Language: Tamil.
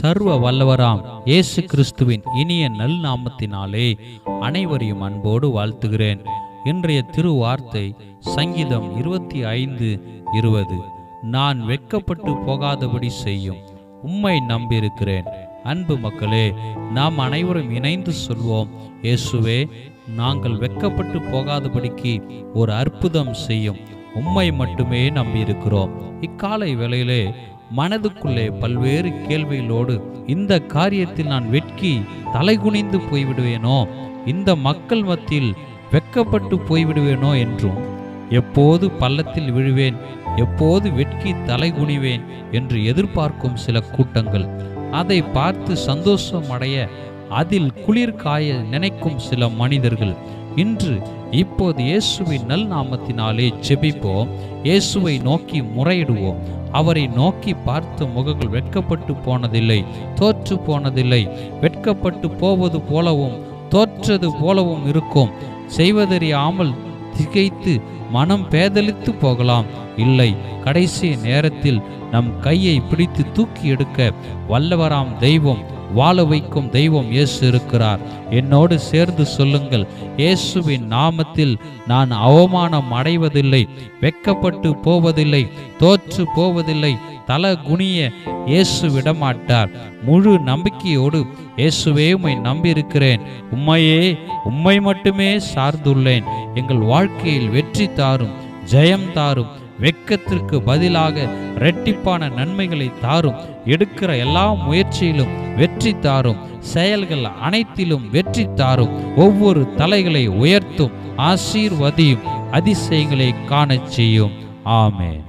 சர்வ வல்லவராம் இயேசு கிறிஸ்துவின் இனிய நல் நாமத்தினாலே அனைவரையும் அன்போடு வாழ்த்துகிறேன். இன்றைய திருவார்த்தை சங்கீதம் இருபத்தி ஐந்து இருபது. நான் வெட்கப்பட்டு போகாதபடி செய்யும் உம்மை நம்பியிருக்கிறேன். அன்பு மக்களே நாம் அனைவரும் இணைந்து சொல்வோம் இயேசுவே நாங்கள் வெட்கப்பட்டு போகாதபடிக்கு ஒரு அற்புதம் செய்யும் உம்மை மட்டுமே நம்பியிருக்கிறோம். இக்காலை வேளையிலே மனதுக்குள்ளே பல்வேறு கேள்விகளோடு இந்த காரியத்தில் நான் வெட்கி தலைகுனிந்து போய்விடுவேனோ? இந்த மக்கள் மத்தியில் வெட்கப்பட்டு போய்விடுவேனோ? என்றும் எப்போது பள்ளத்தில் விழுவேன் எப்போது வெட்கி தலைகுனிவேன்? என்று எதிர்பார்க்கும் சில கூட்டங்கள். அதை பார்த்து சந்தோஷம் அடைய அதில் குளிர் காய நினைக்கும் சில மனிதர்கள். இன்று இப்போது இயேசுவின் நல் நாமத்தினாலே ஜெபிப்போம். இயேசுவை நோக்கி முறையிடுவோம். அவரை நோக்கி பார்த்த முகங்கள் வெட்கப்பட்டு போனதில்லை தோற்று போனதில்லை. வெட்கப்பட்டு போவது போலவும் தோற்றது போலவும் இருக்கும். செய்வதறியாமல் திகைத்து மனம் பேதலித்து போகலாம். இல்லை கடைசி நேரத்தில் நம் கையை பிடித்து தூக்கி எடுக்க வல்லவராம் தெய்வம் வாழ வைக்கும் தெய்வம் இயேசு இருக்கிறார். என்னோடு சேர்ந்து சொல்லுங்கள் இயேசுவின் நாமத்தில் நான் அவமானம் அடைவதில்லை வெட்கப்பட்டு போவதில்லை தோற்று போவதில்லை தல குனிய இயேசு விடமாட்டார். முழு நம்பிக்கையோடு இயேசுவே உம்மை நம்பியிருக்கிறேன். உம்மையே உம்மை மட்டுமே சார்ந்துள்ளேன். எங்கள் வாழ்க்கையில் வெற்றி தாரும் ஜெயம் தாரும் வெட்கத்திற்கு பதிலாக இரட்டிப்பான நன்மைகளை தாரும் எடுக்கிற எல்லா முயற்சியிலும் வெற்றி தாரும் செயல்கள் அனைத்திலும் வெற்றி தாரும் ஒவ்வொரு தலைகளை உயர்த்தும் ஆசீர்வதியும் அதிசயங்களை காணச் செய்யும். ஆமேன்.